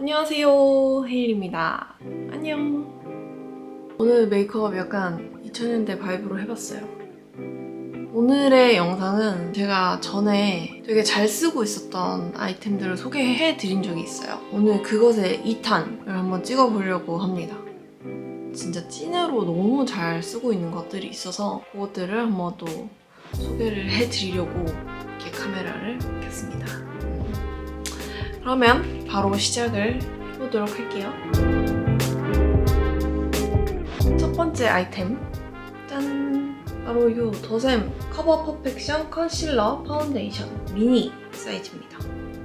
안녕하세요. 헤일입니다. 안녕. 오늘 메이크업 약간 2000년대 바이브로 해봤어요. 오늘의 영상은 제가 전에 되게 잘 쓰고 있었던 아이템들을 소개해 드린 적이 있어요. 오늘 그것의 2탄을 한번 찍어보려고 합니다. 진짜 찐으로 너무 잘 쓰고 있는 것들이 있어서 그것들을 한번 또 소개를 해드리려고 이렇게 카메라를 켰습니다 그러면 바로 시작을 해보도록 할게요. 첫 번째 아이템 짠! 바로 이 더샘 커버 퍼펙션 컨실러 파운데이션 미니 사이즈입니다.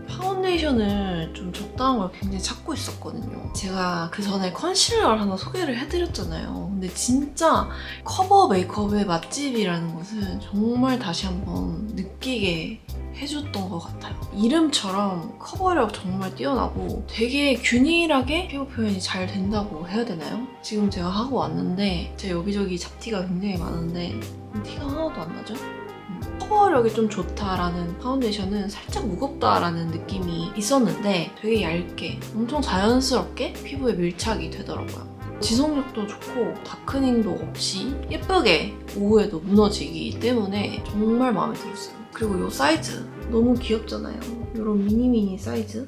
파운데이션을 좀 적당한 걸 굉장히 찾고 있었거든요. 제가 그 전에 컨실러를 하나 소개를 해드렸잖아요. 근데 진짜 커버 메이크업의 맛집이라는 것을 정말 다시 한번 느끼게 해줬던 것 같아요. 이름처럼 커버력 정말 뛰어나고 되게 균일하게 피부 표현이 잘 된다고 해야 되나요? 지금 제가 하고 왔는데 제 여기저기 잡티가 굉장히 많은데 티가 하나도 안 나죠? 음. 커버력이 좀 좋다라는 파운데이션은 살짝 무겁다라는 느낌이 있었는데 되게 얇게 엄청 자연스럽게 피부에 밀착이 되더라고요. 지속력도 좋고 다크닝도 없이 예쁘게 오후에도 무너지기 때문에 정말 마음에 들었어요. 그리고 이 사이즈 너무 귀엽잖아요. 이런 미니미니 사이즈.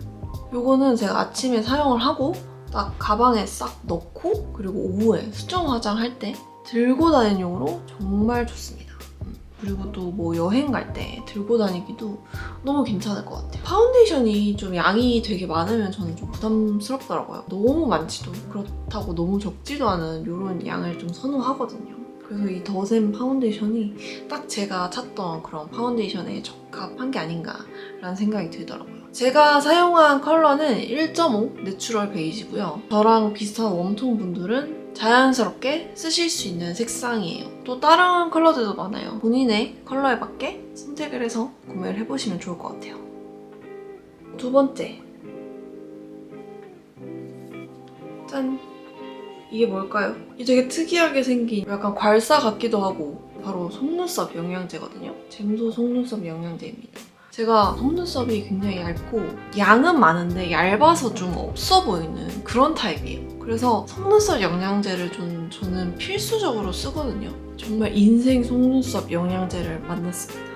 요거는 제가 아침에 사용을 하고 딱 가방에 싹 넣고 그리고 오후에 수정 화장할 때 들고 다니용으로 정말 좋습니다. 음, 그리고 또 뭐 여행 갈 때 들고 다니기도 너무 괜찮을 것 같아요. 파운데이션이 좀 양이 되게 많으면 저는 좀 부담스럽더라고요. 너무 많지도 그렇다고 너무 적지도 않은 이런 양을 좀 선호하거든요. 그래서 이 더샘 파운데이션이 딱 제가 찾던 그런 파운데이션에 적합한 게 아닌가라는 생각이 들더라고요. 제가 사용한 컬러는 1.5 내추럴 베이지고요. 저랑 비슷한 웜톤 분들은 자연스럽게 쓰실 수 있는 색상이에요. 또 다른 컬러들도 많아요. 본인의 컬러에 맞게 선택을 해서 구매를 해보시면 좋을 것 같아요. 두 번째. 짠. 이게 뭘까요? 이 되게 특이하게 생긴 약간 괄사 같기도 하고 바로 속눈썹 영양제거든요. 잼소 속눈썹 영양제입니다. 제가 속눈썹이 굉장히 얇고 양은 많은데 얇아서 좀 없어 보이는 그런 타입이에요. 그래서 속눈썹 영양제를 좀 저는 필수적으로 쓰거든요. 정말 인생 속눈썹 영양제를 만났습니다.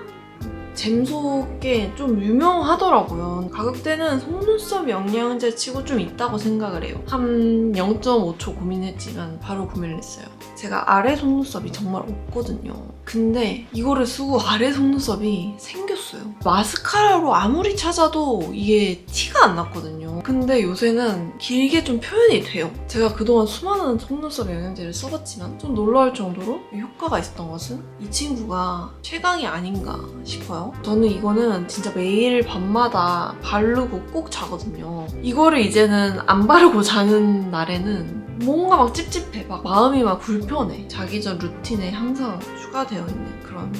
잼소께 좀 유명하더라고요. 가격대는 속눈썹 영양제 치고 좀 있다고 생각을 해요. 한 0.5초 고민했지만 바로 구매를 했어요. 제가 아래 속눈썹이 정말 없거든요. 근데 이거를 쓰고 아래 속눈썹이 생겼어요. 마스카라로 아무리 찾아도 이게 티 가 안 났거든요. 근데 요새는 길게 좀 표현이 돼요. 제가 그동안 수많은 속눈썹 영양제를 써봤지만 좀 놀라울 정도로 효과가 있었던 것은 이 친구가 최강이 아닌가 싶어요. 저는 이거는 진짜 매일 밤마다 바르고 꼭 자거든요. 이거를 이제는 안 바르고 자는 날에는 뭔가 막 찝찝해. 막 마음이 막 불편해. 자기 전 루틴에 항상 추가되어 있는 그런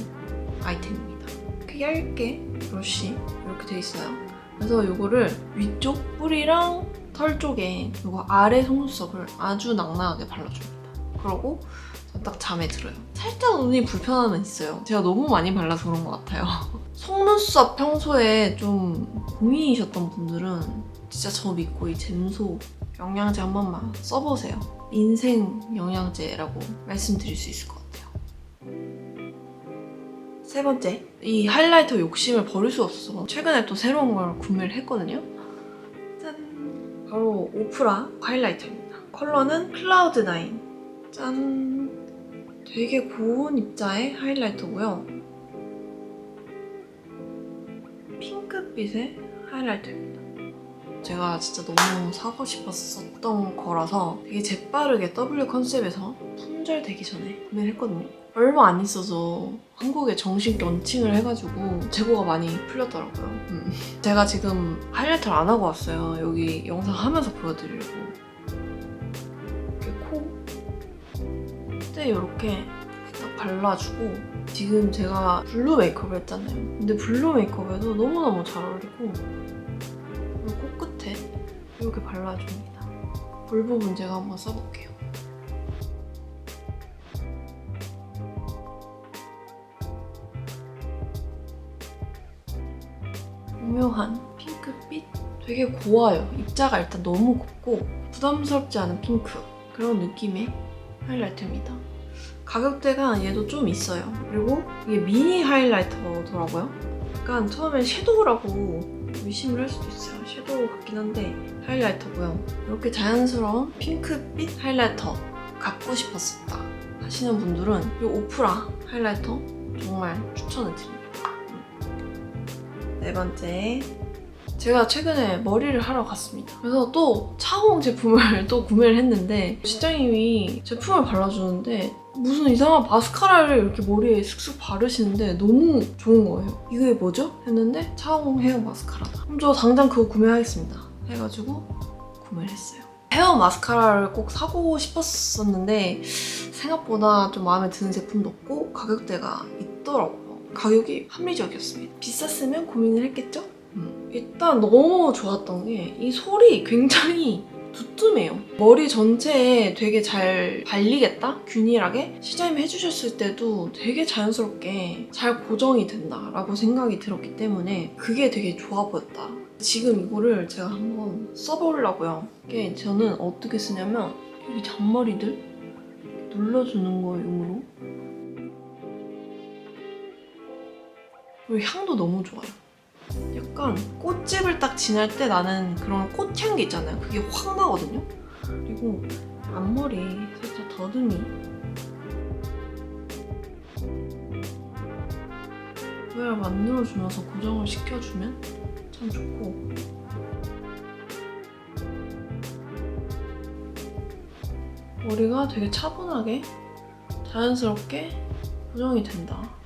아이템입니다. 이렇게 얇게 브러쉬 이렇게 돼 있어요. 그래서 이거를 위쪽 뿌리랑 털 쪽에 이거 아래 속눈썹을 아주 낭낭하게 발라줍니다. 그러고 딱 잠에 들어요. 살짝 눈이 불편함은 있어요. 제가 너무 많이 발라서 그런 것 같아요. 속눈썹 평소에 좀 고민이셨던 분들은 진짜 저 믿고 이 잼소 영양제 한 번만 써보세요. 인생 영양제라고 말씀드릴 수 있을 것 같아요. 세 번째, 이 하이라이터 욕심을 버릴 수 없어서 최근에 또 새로운 걸 구매를 했거든요. 짠! 바로 오프라 하이라이터입니다. 컬러는 클라우드 9. 짠! 되게 고운 입자의 하이라이터고요. 핑크빛의 하이라이터입니다. 제가 진짜 너무 사고 싶었었던 거라서 되게 재빠르게 W 컨셉에서 품절 되기 전에 구매를 했거든요. 얼마 안 있어서 한국에 정식 런칭을 해가지고 재고가 많이 풀렸더라고요. 음. 제가 지금 하이라이터를 안 하고 왔어요. 여기 영상 하면서 보여드리려고. 이렇게 코. 그때 이렇게 딱 발라주고 지금 제가 블루 메이크업을 했잖아요. 근데 블루 메이크업에도 너무너무 잘 어울리고 이 코끝에 이렇게 발라줍니다. 볼 부분 제가 한번 써볼게요. 오묘한 핑크빛 되게 고와요. 입자가 일단 너무 곱고 부담스럽지 않은 핑크 그런 느낌의 하이라이터입니다. 가격대가 얘도 좀 있어요. 그리고 이게 미니 하이라이터더라고요. 약간 처음엔 섀도우라고 의심을 할 수도 있어요. 섀도우 같긴 한데 하이라이터고요. 이렇게 자연스러운 핑크빛 하이라이터 갖고 싶었었다 하시는 분들은 이 오프라 하이라이터 정말 추천을 드립니다. 음. 네 번째 제가 최근에 머리를 하러 갔습니다. 그래서 또 차홍 제품을 또 구매를 했는데 시장님이 제품을 발라주는데 무슨 이상한 마스카라를 이렇게 머리에 슥슥 바르시는데 너무 좋은 거예요. 이게 뭐죠? 했는데 차홍 헤어 마스카라다. 그럼 저 당장 그거 구매하겠습니다. 해가지고 구매를 했어요. 헤어 마스카라를 꼭 사고 싶었었는데 생각보다 좀 마음에 드는 제품도 없고 가격대가 있더라고요. 가격이 합리적이었습니다. 비쌌으면 고민을 했겠죠? 음. 일단 너무 좋았던 게 이 솔이 굉장히 두툼해요. 머리 전체에 되게 잘 발리겠다? 균일하게? 시장님이 해주셨을 때도 되게 자연스럽게 잘 고정이 된다라고 생각이 들었기 때문에 그게 되게 좋아 보였다. 지금 이거를 제가 한번 써보려고요. 이게 저는 어떻게 쓰냐면 여기 잔머리들 눌러주는 거 용으로 그리고 향도 너무 좋아요. 약간 꽃집을 딱 지날 때 나는 그런 꽃향기 있잖아요. 그게 확 나거든요. 그리고 앞머리 살짝 더듬이 모양을 만들어주면서 고정을 시켜주면 참 좋고 머리가 되게 차분하게 자연스럽게 고정이 된다.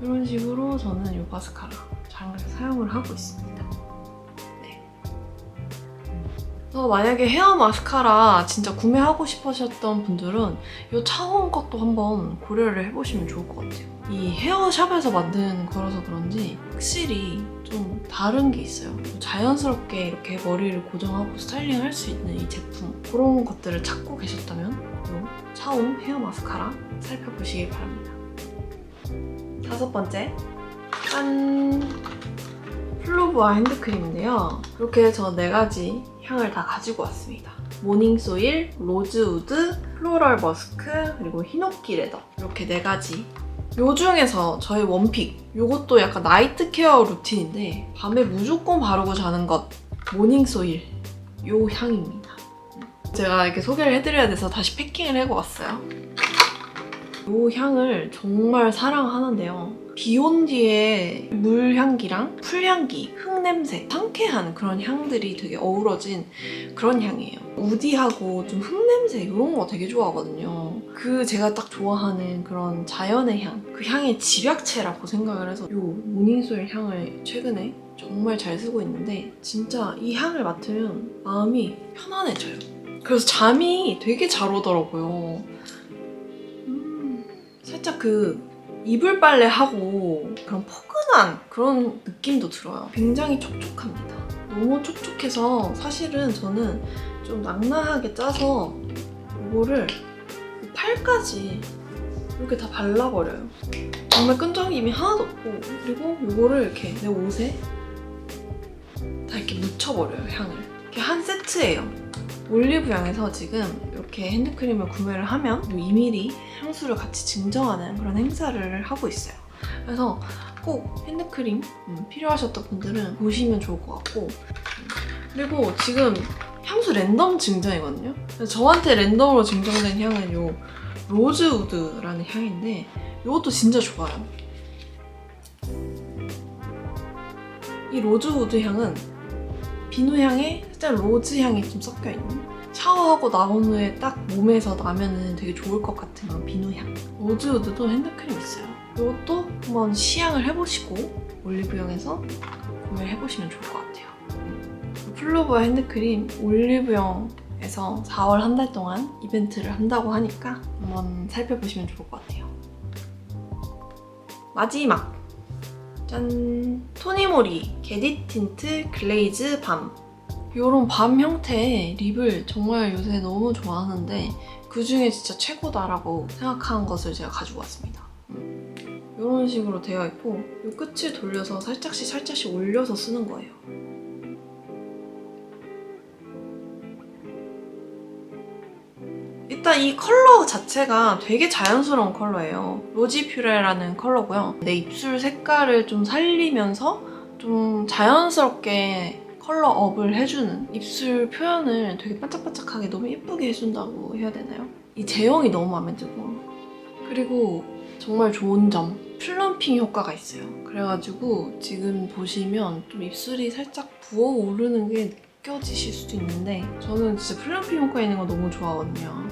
이런 식으로 저는 이 마스카라 잘 사용을 하고 있습니다. 네. 그래서 만약에 헤어 마스카라 진짜 구매하고 싶으셨던 분들은 이 차원 것도 한번 고려를 해보시면 좋을 것 같아요. 이 헤어샵에서 만든 거라서 그런지 확실히 좀 다른 게 있어요. 자연스럽게 이렇게 머리를 고정하고 스타일링 할 수 있는 이 제품 그런 것들을 찾고 계셨다면 이 차온 헤어 마스카라 살펴보시길 바랍니다. 다섯 번째. 짠. 플로브와 핸드크림인데요. 이렇게 저네 가지 향을 다 가지고 왔습니다. 모닝소일, 로즈우드, 플로럴 머스크, 그리고 히노키 레더. 이렇게 네 가지. 요 중에서 저의 원픽 요것도 약간 나이트 케어 루틴인데 밤에 무조건 바르고 자는 것 모닝소일. 요 향입니다. 제가 이렇게 소개를 해드려야 돼서 다시 패킹을 해고 왔어요 이 향을 정말 사랑하는데요. 비온 뒤에 물향기랑 풀향기, 흙냄새, 상쾌한 그런 향들이 되게 어우러진 그런 향이에요. 우디하고 좀 흙냄새 이런 거 되게 좋아하거든요. 그 제가 딱 좋아하는 그런 자연의 향, 그 향의 집약체라고 생각을 해서 이 모닝소일 향을 최근에 정말 잘 쓰고 있는데 진짜 이 향을 맡으면 마음이 편안해져요. 그래서 잠이 되게 잘 오더라고요. 살짝 그 이불 빨래 하고 그런 포근한 그런 느낌도 들어요. 굉장히 촉촉합니다. 너무 촉촉해서 사실은 저는 좀 낭낭하게 짜서 이거를 팔까지 이렇게 다 발라버려요. 정말 끈적임이 하나도 없고 그리고 이거를 이렇게 내 옷에 다 이렇게 묻혀버려요 향을. 이렇게 한 세트예요. 올리브영에서 지금 이렇게 핸드크림을 구매를 하면 2mm 향수를 같이 증정하는 그런 행사를 하고 있어요. 그래서 꼭 핸드크림 음, 필요하셨던 분들은 보시면 좋을 것 같고 음, 그리고 지금 향수 랜덤 증정이거든요. 저한테 랜덤으로 증정된 향은 요 로즈우드라는 향인데 이것도 진짜 좋아요. 이 로즈우드 향은 비누 향에 살짝 로즈 향이 좀 섞여 있는 샤워하고 나온 후에 딱 몸에서 나면은 되게 좋을 것 같은 그런 비누 향. 로즈우드도 핸드크림 있어요. 이것도 한번 시향을 해보시고 올리브영에서 구매를 해보시면 좋을 것 같아요. 플로버 핸드크림 올리브영에서 4월 한 달 동안 이벤트를 한다고 하니까 한번 살펴보시면 좋을 것 같아요. 마지막 짠! 토니모리 게디 틴트 글레이즈 밤 이런 밤 형태의 립을 정말 요새 너무 좋아하는데 그 중에 진짜 최고다라고 생각한 것을 제가 가지고 왔습니다. 음. 이런 식으로 되어 있고 이 끝을 돌려서 살짝씩 살짝씩 올려서 쓰는 거예요. 일단 이 컬러 자체가 되게 자연스러운 컬러예요. 로지 퓨레라는 컬러고요. 내 입술 색깔을 좀 살리면서 좀 자연스럽게 컬러업을 해주는 입술 표현을 되게 반짝반짝하게 너무 예쁘게 해준다고 해야 되나요? 이 제형이 너무 마음에 들고 그리고 정말 좋은 점 플럼핑 효과가 있어요. 그래가지고 지금 보시면 좀 입술이 살짝 부어오르는 게 느껴지실 수도 있는데 저는 진짜 플럼핑 효과 있는 거 너무 좋아하거든요.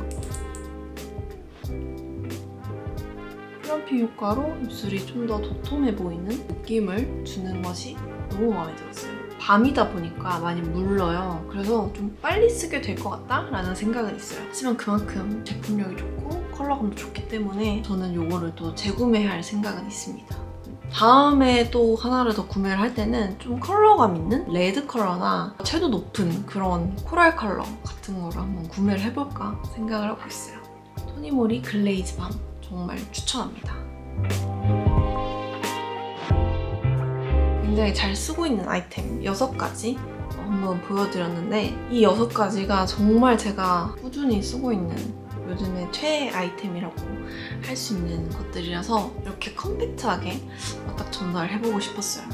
플럼핑 효과로 입술이 좀 더 도톰해 보이는 느낌을 주는 것이 너무 마음에 들었어요. 밤이다 보니까 많이 물러요. 그래서 좀 빨리 쓰게 될 것 같다라는 생각은 있어요. 하지만 그만큼 제품력이 좋고 컬러감도 좋기 때문에 저는 이거를 또 재구매할 생각은 있습니다. 다음에 또 하나를 더 구매를 할 때는 좀 컬러감 있는 레드 컬러나 채도 높은 그런 코랄 컬러 같은 거를 한번 구매를 해볼까 생각을 하고 있어요. 토니모리 글레이즈 밤 정말 추천합니다. 굉장히 잘 쓰고 있는 아이템 6가지 한번 보여드렸는데 이 6가지가 정말 제가 꾸준히 쓰고 있는 요즘에 최애 아이템이라고 할 수 있는 것들이라서 이렇게 컴팩트하게 딱 전달해보고 싶었어요.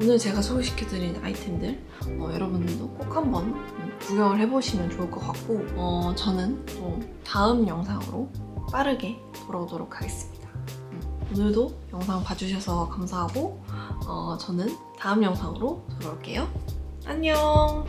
오늘 제가 소개시켜드린 아이템들 어, 여러분들도 꼭 한번 음, 구경을 해보시면 좋을 것 같고 어, 저는 또 다음 영상으로 빠르게 돌아오도록 하겠습니다. 음, 오늘도 영상 봐주셔서 감사하고 어, 저는 다음 영상으로 돌아올게요. 안녕!